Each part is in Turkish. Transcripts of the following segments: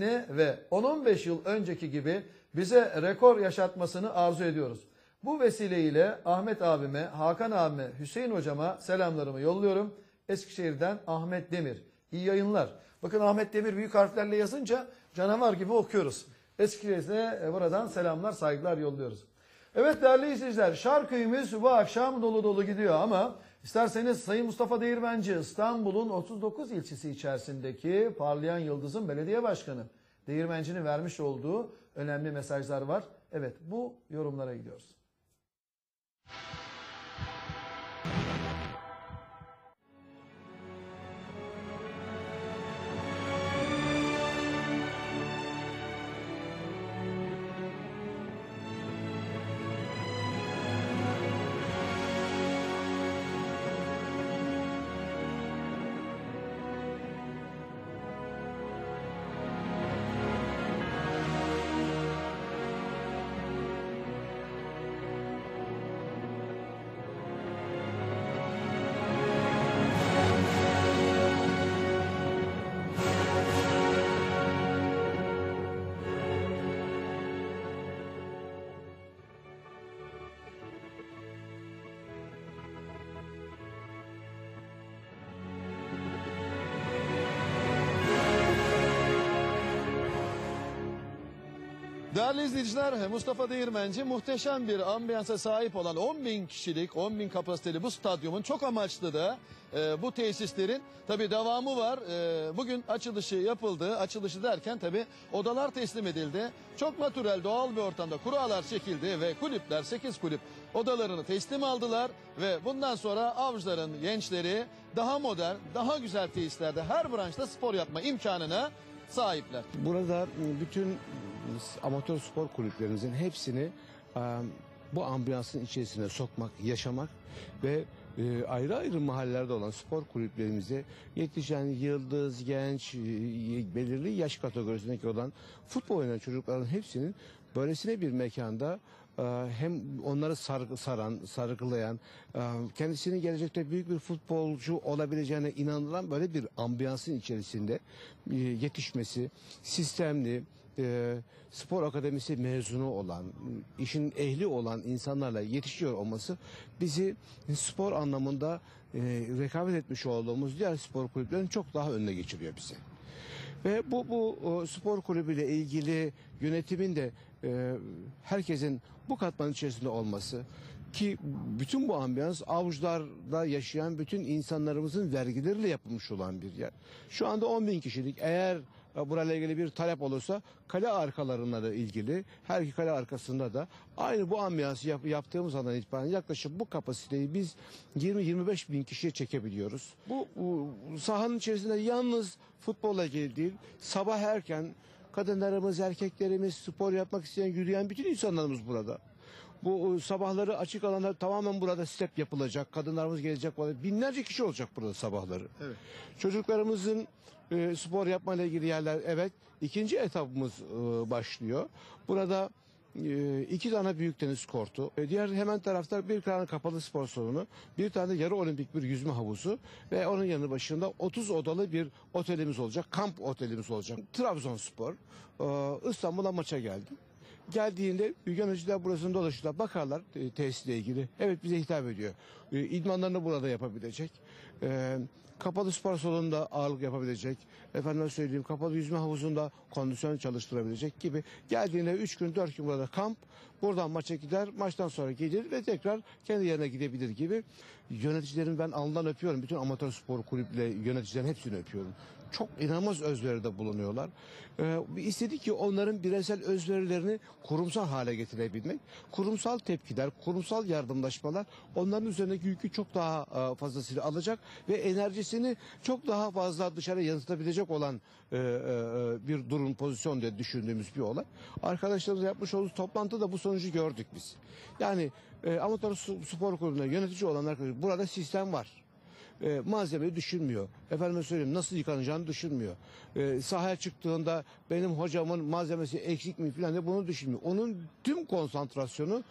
ve 10-15 yıl önceki gibi bize rekor yaşatmasını arzu ediyoruz. Bu vesileyle Ahmet abime, Hakan abime, Hüseyin hocama selamlarımı yolluyorum. Eskişehir'den Ahmet Demir. İyi yayınlar. Bakın Ahmet Demir büyük harflerle yazınca canavar gibi okuyoruz. Eskişehir'e e, buradan selamlar, saygılar yolluyoruz. Evet değerli izleyiciler, Şarköy'ümüz bu akşam dolu dolu gidiyor ama isterseniz Sayın Mustafa Değirmenci İstanbul'un 39 ilçesi içerisindeki parlayan yıldızın belediye başkanı. Değirmenci'nin vermiş olduğu önemli mesajlar var. Evet bu yorumlara gidiyoruz. Değerli izleyiciler, Mustafa Değirmenci muhteşem bir ambiyansa sahip olan 10 bin kişilik, 10 bin kapasiteli bu stadyumun çok amaçlı da e, bu tesislerin tabi devamı var. E, bugün açılışı yapıldı. Açılışı derken tabi odalar teslim edildi. Çok natürel, doğal bir ortamda kurallar çekildi ve kulüpler, 8 kulüp odalarını teslim aldılar. Ve bundan sonra avcıların gençleri daha modern, daha güzel tesislerde her branşta spor yapma imkanına sahipler. Burada bütün amatör spor kulüplerimizin hepsini bu ambiyansın içerisine sokmak, yaşamak ve e, ayrı ayrı mahallelerde olan spor kulüplerimize yetişen yıldız, genç, e, belirli yaş kategorisindeki olan futbol oynayan çocukların hepsinin böylesine bir mekanda e, hem onları sargı, saran, sargılayan, e, kendisinin gelecekte büyük bir futbolcu olabileceğine inanılan böyle bir ambiyansın içerisinde e, yetişmesi, sistemli, e, spor akademisi mezunu olan, işin ehli olan insanlarla yetişiyor olması bizi spor anlamında e, rekabet etmiş olduğumuz diğer spor kulüplerinin çok daha önüne geçiriyor bizi. Ve bu bu spor kulübüyle ilgili yönetimin de e, herkesin bu katmanın içerisinde olması ki bütün bu ambiyans avuçlarda yaşayan bütün insanlarımızın vergileriyle yapılmış olan bir yer. Şu anda 10 bin kişilik eğer burayla ilgili bir talep olursa kale arkalarına da ilgili her iki kale arkasında da aynı bu ambiyansı yap, yaptığımız andan itibaren yaklaşık bu kapasiteyi biz 20-25 bin kişiye çekebiliyoruz. Bu, bu sahanın içerisinde yalnız futbolla ilgili değil sabah erken kadınlarımız, erkeklerimiz, spor yapmak isteyen, yürüyen bütün insanlarımız burada. Bu e, sabahları açık alanlar tamamen burada step yapılacak. Kadınlarımız gelecek. Binlerce kişi olacak burada sabahları. Evet. Çocuklarımızın e, spor yapmayla ilgili yerler evet. İkinci etapımız e, başlıyor. Burada e, iki tane büyük tenis kortu. E, diğer hemen tarafta bir tane kapalı spor salonu, bir tane yarı olimpik bir yüzme havuzu ve onun yanı başında 30 odalı bir otelimiz olacak. Kamp otelimiz olacak. Trabzonspor e, İstanbul'a maça geldim. Geldiğinde yöneticiler burasını dolaşırlar, bakarlar tesisle ilgili. Evet bize hitap ediyor. İdmanlarını burada yapabilecek. Kapalı spor salonunda ağırlık yapabilecek. Efendim söyleyeyim kapalı yüzme havuzunda kondisyon çalıştırabilecek gibi. Geldiğinde 3 gün 4 gün burada kamp. Buradan maça gider, maçtan sonra gelir ve tekrar kendi yerine gidebilir gibi. Yöneticilerin ben alnından öpüyorum. Bütün amatör spor kulüple yöneticilerin hepsini öpüyorum. Çok inanılmaz özveride bulunuyorlar. Ee, istedik ki onların bireysel özverilerini kurumsal hale getirebilmek. Kurumsal tepkiler, kurumsal yardımlaşmalar onların üzerindeki yükü çok daha e, fazlasıyla alacak ve enerjisini çok daha fazla dışarı yansıtabilecek olan e, e, e, bir durum, pozisyon diye düşündüğümüz bir olay. Arkadaşlarımızla yapmış olduğumuz toplantıda bu sonucu gördük biz. Yani e, amatör spor kulübünde yönetici olan arkadaşlar burada sistem var e, malzemeyi düşünmüyor. Efendime söyleyeyim nasıl yıkanacağını düşünmüyor. E, sahaya çıktığında benim hocamın malzemesi eksik mi falan diye bunu düşünmüyor. Onun tüm konsantrasyonu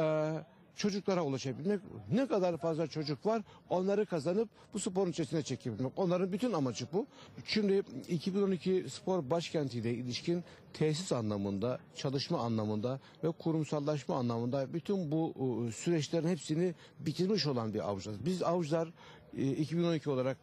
e, çocuklara ulaşabilmek. Ne kadar fazla çocuk var onları kazanıp bu sporun içerisine çekebilmek. Onların bütün amacı bu. Şimdi 2012 spor başkentiyle ilişkin tesis anlamında, çalışma anlamında ve kurumsallaşma anlamında bütün bu süreçlerin hepsini bitirmiş olan bir avcıyız. Biz avcılar 2012 olarak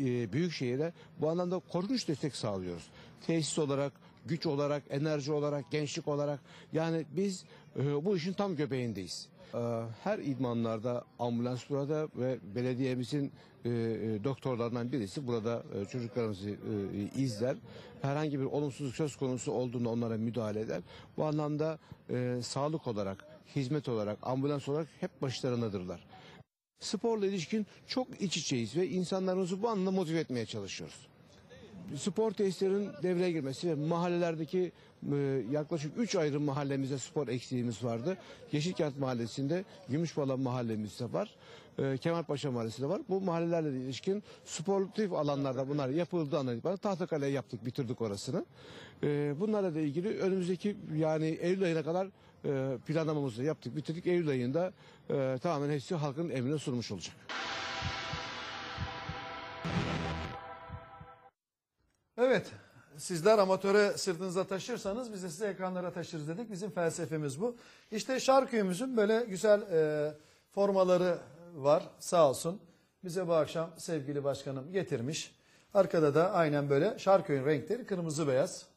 e, Büyükşehir'e bu anlamda korkunç destek sağlıyoruz. Tesis olarak, güç olarak, enerji olarak, gençlik olarak yani biz e, bu işin tam göbeğindeyiz. E, Her idmanlarda ambulans burada ve belediyemizin e, doktorlarından birisi burada çocuklarımızı izler. Herhangi bir olumsuzluk söz konusu olduğunda onlara müdahale eder. Bu anlamda sağlık olarak, hizmet olarak, ambulans olarak hep başlarındadırlar. Sporla ilişkin çok iç içeyiz ve insanlarımızı bu anlamda motive etmeye çalışıyoruz. Spor tesislerinin devreye girmesi ve mahallelerdeki e, yaklaşık 3 ayrı mahallemizde spor eksiğimiz vardı. Yeşilkent Mahallesi'nde, Gümüşbala Mahallemizde var. E, Kemalpaşa Mahallesi'nde var. Bu mahallelerle ilişkin sportif alanlarda bunlar yapıldığı andan itibaren Tahtakale yaptık, bitirdik orasını. E, bunlarla da ilgili önümüzdeki yani Eylül ayına kadar e, planlamamızı yaptık, bitirdik. Eylül ayında e, tamamen hepsi halkın emrine sunmuş olacak. Evet. Sizler amatöre sırtınıza taşırsanız biz de size ekranlara taşırız dedik. Bizim felsefemiz bu. İşte Şarköy'ümüzün böyle güzel e, formaları var sağ olsun. Bize bu akşam sevgili başkanım getirmiş. Arkada da aynen böyle Şarköy'ün renkleri kırmızı beyaz.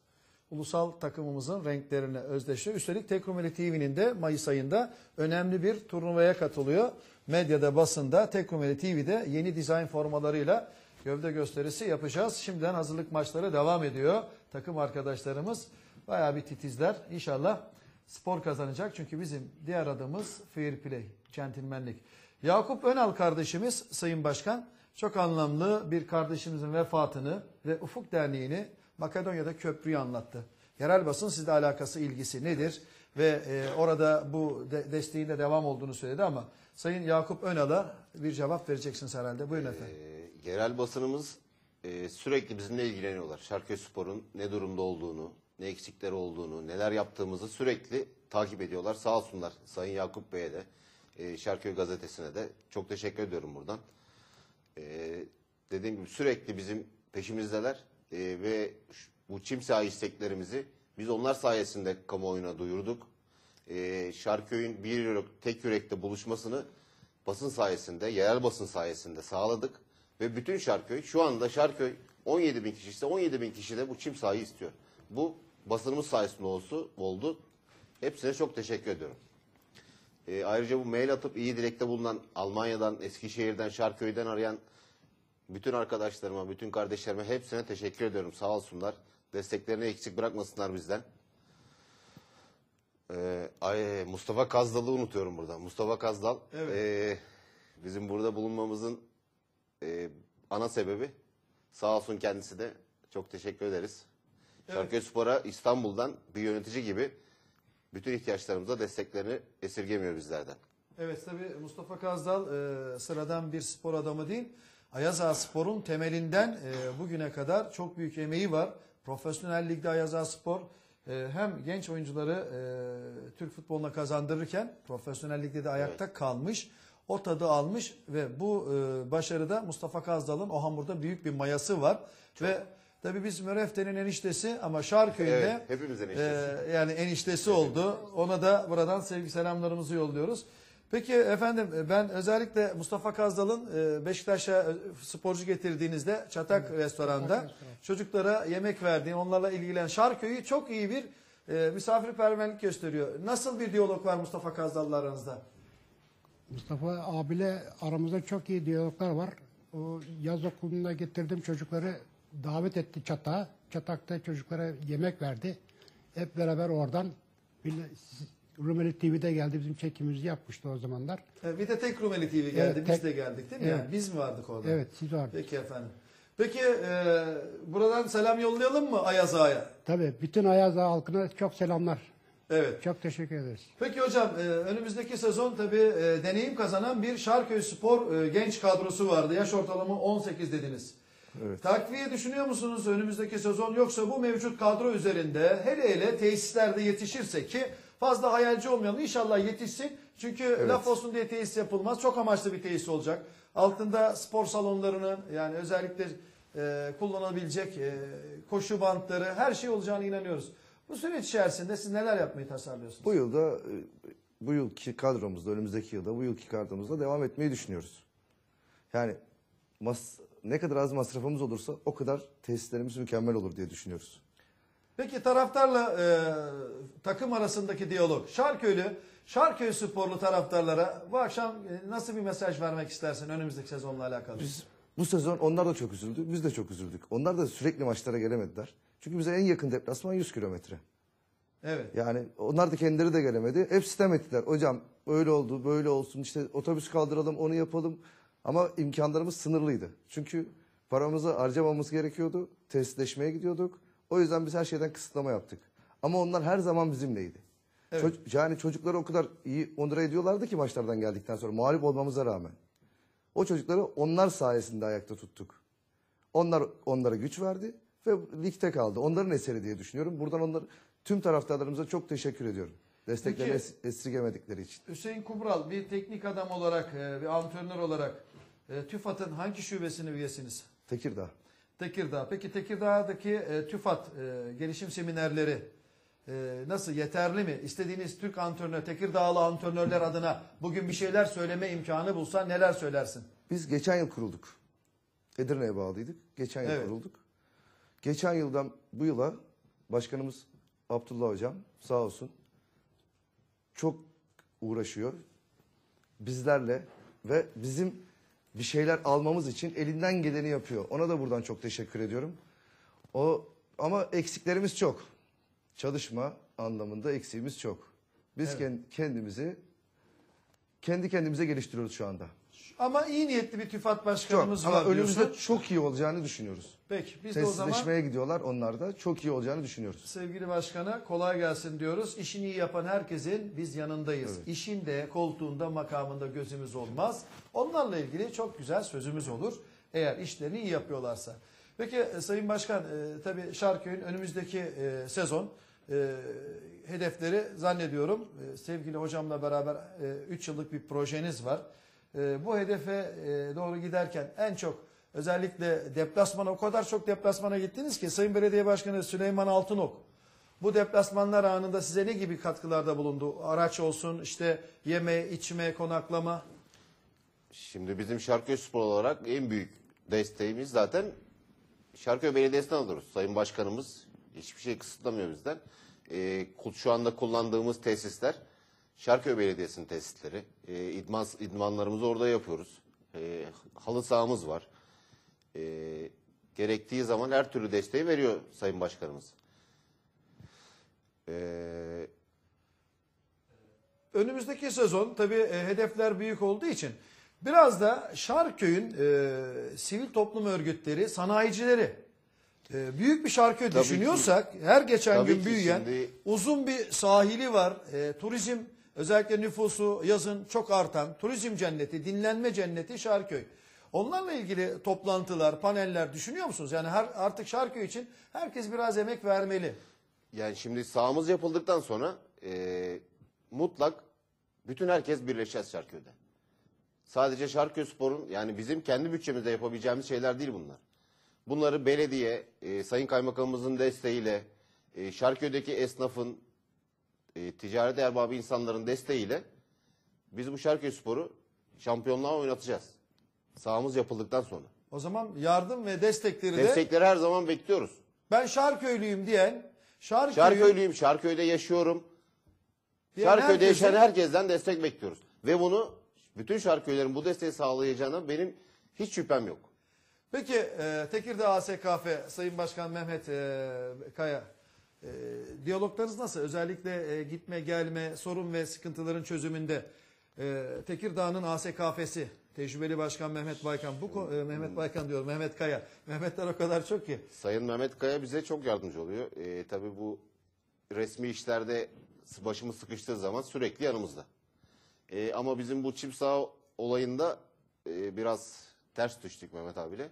Ulusal takımımızın renklerine özdeşiyor. Üstelik Tekrumeli TV'nin de Mayıs ayında önemli bir turnuvaya katılıyor. Medyada, basında Tekrumeli TV'de yeni dizayn formalarıyla gövde gösterisi yapacağız. Şimdiden hazırlık maçları devam ediyor. Takım arkadaşlarımız bayağı bir titizler. İnşallah spor kazanacak. Çünkü bizim diğer adımız fair play, centilmenlik. Yakup Önal kardeşimiz Sayın Başkan çok anlamlı bir kardeşimizin vefatını ve Ufuk Derneği'ni Makedonya'da köprüyü anlattı. Yerel basın sizle alakası, ilgisi nedir? Ve e, orada bu de, desteğin de devam olduğunu söyledi ama Sayın Yakup Önal'a bir cevap vereceksiniz herhalde. Buyurun efendim. Ee, yerel basınımız e, sürekli bizimle ilgileniyorlar. Şarköy Spor'un ne durumda olduğunu, ne eksikleri olduğunu, neler yaptığımızı sürekli takip ediyorlar. Sağ olsunlar Sayın Yakup Bey'e de, e, Şarköy Gazetesi'ne de çok teşekkür ediyorum buradan. E, dediğim gibi sürekli bizim peşimizdeler E, ve bu çim saha isteklerimizi biz onlar sayesinde kamuoyuna duyurduk. E, Şarköy'ün bir yürek, tek yürekte buluşmasını basın sayesinde, yerel basın sayesinde sağladık. Ve bütün Şarköy, şu anda Şarköy 17 bin kişi ise 17 bin kişi de bu çim sahayı istiyor. Bu basınımız sayesinde olsu, oldu. Hepsine çok teşekkür ediyorum. E, ayrıca bu mail atıp iyi dilekte bulunan Almanya'dan, Eskişehir'den, Şarköy'den arayan bütün arkadaşlarıma, bütün kardeşlerime hepsine teşekkür ediyorum. Sağ olsunlar. Desteklerini eksik bırakmasınlar bizden. Ee, ay, Mustafa Kazdal'ı unutuyorum burada. Mustafa Kazdal Evet. ee, bizim burada bulunmamızın ee, ana sebebi. Sağ olsun kendisi de. Çok teşekkür ederiz. Şarköy Spor'a İstanbul'dan bir yönetici gibi bütün ihtiyaçlarımıza desteklerini esirgemiyor bizlerden. Evet tabii Mustafa Kazdal e, sıradan bir spor adamı değil. Ayaz Ağa Spor'un temelinden e, bugüne kadar çok büyük emeği var. Profesyonel ligde Ayaz Ağa Spor e, hem genç oyuncuları e, Türk futboluna kazandırırken profesyonel ligde de ayakta kalmış. O tadı almış ve bu e, başarıda Mustafa Kazdal'ın o hamurda büyük bir mayası var. Ve tabii biz Mörefte'nin eniştesi ama Şarköy'ünde Evet, hepimizin eniştesi. e, yani eniştesi oldu. Ona da buradan sevgi selamlarımızı yolluyoruz. Peki efendim e, ben özellikle Mustafa Kazdal'ın e, Beşiktaş'a e, sporcu getirdiğinizde Çatak Restoran'da çocuklara yemek verdiğin, onlarla ilgilenen Şarköy'ü çok iyi bir e, misafirperverlik gösteriyor. Nasıl bir diyalog var Mustafa Kazdal'la aranızda? Mustafa abiyle aramızda çok iyi diyaloglar var. O yaz okuluna getirdim çocukları davet etti çatağa. Çatak'ta çocuklara yemek verdi. Hep beraber oradan Rumeli TV'de geldi bizim çekimimizi yapmıştı o zamanlar. E, Bir de tek Rumeli TV geldi. Evet, biz tek- de geldik değil mi? Evet. Yani biz mi vardık orada? Evet siz vardı. Peki efendim. Peki e, buradan selam yollayalım mı Ayaz Ağa'ya? Tabii bütün Ayaz Ağa halkına çok selamlar. Evet. Çok teşekkür ederiz. Peki hocam e, önümüzdeki sezon tabii e, deneyim kazanan bir Şarköy Spor e, genç kadrosu vardı. Yaş ortalama 18 dediniz. Takviye düşünüyor musunuz önümüzdeki sezon yoksa bu mevcut kadro üzerinde hele hele tesislerde yetişirse ki Fazla hayalci olmayalım. İnşallah yetişsin. Çünkü laf olsun diye tesis yapılmaz. Çok amaçlı bir tesis olacak. Altında spor salonlarının yani özellikle e, kullanılabilecek e, koşu bantları her şey olacağına inanıyoruz. Bu süreç içerisinde siz neler yapmayı tasarlıyorsunuz? Bu yılda e, bu yılki kadromuzda önümüzdeki yılda bu yılki kadromuzda devam etmeyi düşünüyoruz. Yani mas ne kadar az masrafımız olursa o kadar tesislerimiz mükemmel olur diye düşünüyoruz. Peki taraftarla e, takım arasındaki diyalog. Şarköylü, Şarköy sporlu taraftarlara bu akşam e, nasıl bir mesaj vermek istersin önümüzdeki sezonla alakalı? Biz bu sezon onlar da çok üzüldü, biz de çok üzüldük. Onlar da sürekli maçlara gelemediler. Çünkü bize en yakın deplasman 100 kilometre. Evet. Yani onlar da kendileri de gelemedi. Hep sistem ettiler. Hocam öyle oldu, böyle olsun. İşte otobüs kaldıralım, onu yapalım. Ama imkanlarımız sınırlıydı. Çünkü paramızı harcamamız gerekiyordu. Tesisleşmeye gidiyorduk. O yüzden biz her şeyden kısıtlama yaptık. Ama onlar her zaman bizimleydi. Evet. Ço- yani çocukları o kadar iyi onura ediyorlardı ki maçlardan geldikten sonra mağlup olmamıza rağmen. O çocukları onlar sayesinde ayakta tuttuk. Onlar onlara güç verdi ve ligde kaldı. Onların eseri diye düşünüyorum. Buradan onlar tüm taraftarlarımıza çok teşekkür ediyorum. Desteklerini es- esirgemedikleri için. Hüseyin Kubral bir teknik adam olarak, e, bir antrenör olarak e, TÜFAD'ın hangi şubesinin üyesiniz? Tekirdağ. Tekirdağ. Peki Tekirdağ'daki e, TÜFAD e, gelişim seminerleri e, nasıl yeterli mi? İstediğiniz Türk antrenör, Tekirdağlı antrenörler adına bugün bir şeyler söyleme imkanı bulsan neler söylersin? Biz geçen yıl kurulduk. Edirne'ye bağlıydık. Geçen yıl Evet. kurulduk. Geçen yıldan bu yıla başkanımız Abdullah Hocam sağ olsun çok uğraşıyor. Bizlerle ve bizim bir şeyler almamız için elinden geleni yapıyor. Ona da buradan çok teşekkür ediyorum. O ama eksiklerimiz çok. Çalışma anlamında eksiğimiz çok. Biz ken- kendimizi kendi kendimize geliştiriyoruz şu anda. Ama iyi niyetli bir TÜFAD Çok. başkanımız Ama var önümüzde diyorsun. çok iyi olacağını düşünüyoruz. Peki biz de o zaman Tesisleşmeye gidiyorlar onlar da. Çok iyi olacağını düşünüyoruz. sevgili başkana kolay gelsin diyoruz. İşini iyi yapan herkesin biz yanındayız. İşinde, koltuğunda, makamında gözümüz olmaz. Onlarla ilgili çok güzel sözümüz olur. Eğer işlerini iyi yapıyorlarsa. Peki e, Sayın Başkan e, tabii Şarköy'ün önümüzdeki e, sezon e, hedefleri zannediyorum e, sevgili hocamla beraber 3 yıllık bir projeniz var. E, bu hedefe e, doğru giderken en çok özellikle deplasmana o kadar çok deplasmana gittiniz ki Sayın Belediye Başkanı Süleyman Altınok bu deplasmanlar anında size ne gibi katkılarda bulundu? Araç olsun işte yeme, içme, konaklama. Şimdi bizim Şarköy Spor olarak en büyük desteğimiz zaten Şarköy Belediyesi'nden alıyoruz. Sayın Başkanımız hiçbir şey kısıtlamıyor bizden. Ee, şu anda kullandığımız tesisler Şarköy Belediyesi'nin tesisleri. Ee, idman, idmanlarımızı orada yapıyoruz. Ee, halı sahamız var. Ee, gerektiği zaman her türlü desteği veriyor Sayın Başkanımız. Ee, Önümüzdeki sezon tabii e, hedefler büyük olduğu için biraz da Şarköy'ün e, sivil toplum örgütleri, sanayicileri e, büyük bir Şarköy Tabii düşünüyorsak her geçen Tabii gün ki büyüyen şimdi- uzun bir sahili var. E, turizm özellikle nüfusu yazın çok artan turizm cenneti, dinlenme cenneti Şarköy. Onlarla ilgili toplantılar, paneller düşünüyor musunuz? Yani her, artık Şarköy için herkes biraz emek vermeli. Yani şimdi sahamız yapıldıktan sonra e, mutlak bütün herkes birleşeceğiz Şarköy'de. Sadece Şarköy Spor'un yani bizim kendi bütçemizde yapabileceğimiz şeyler değil bunlar. Bunları belediye, e, Sayın Kaymakamımızın desteğiyle, e, Şarköy'deki esnafın, e, ticaret erbabı insanların desteğiyle biz bu Şarköy Spor'u şampiyonluğa oynatacağız. Sahamız yapıldıktan sonra. O zaman yardım ve destekleri de Destekleri her zaman bekliyoruz. ben Şarköylüyüm diyen Şarköy'ün Şarköylüyüm, Şarköy'de yaşıyorum. diyen Şarköy'de herkese- yaşayan herkesten destek bekliyoruz. Ve bunu bütün Şarköylerin bu desteği sağlayacağına benim hiç şüphem yok. Peki e, Tekirdağ ASKF Sayın Başkan Mehmet e, Kaya e, diyaloglarınız nasıl? Özellikle e, gitme gelme sorun ve sıkıntıların çözümünde e, Tekirdağ'ın ASKF'si tecrübeli başkan Mehmet Baykan bu e, Mehmet Baykan diyorum Mehmet Kaya. Mehmetler o kadar çok ki. Sayın Mehmet Kaya bize çok yardımcı oluyor. Ee, tabii bu resmi işlerde başımız sıkıştığı zaman sürekli yanımızda. Ee, ama bizim bu çip saha olayında e, biraz ters düştük Mehmet abiyle.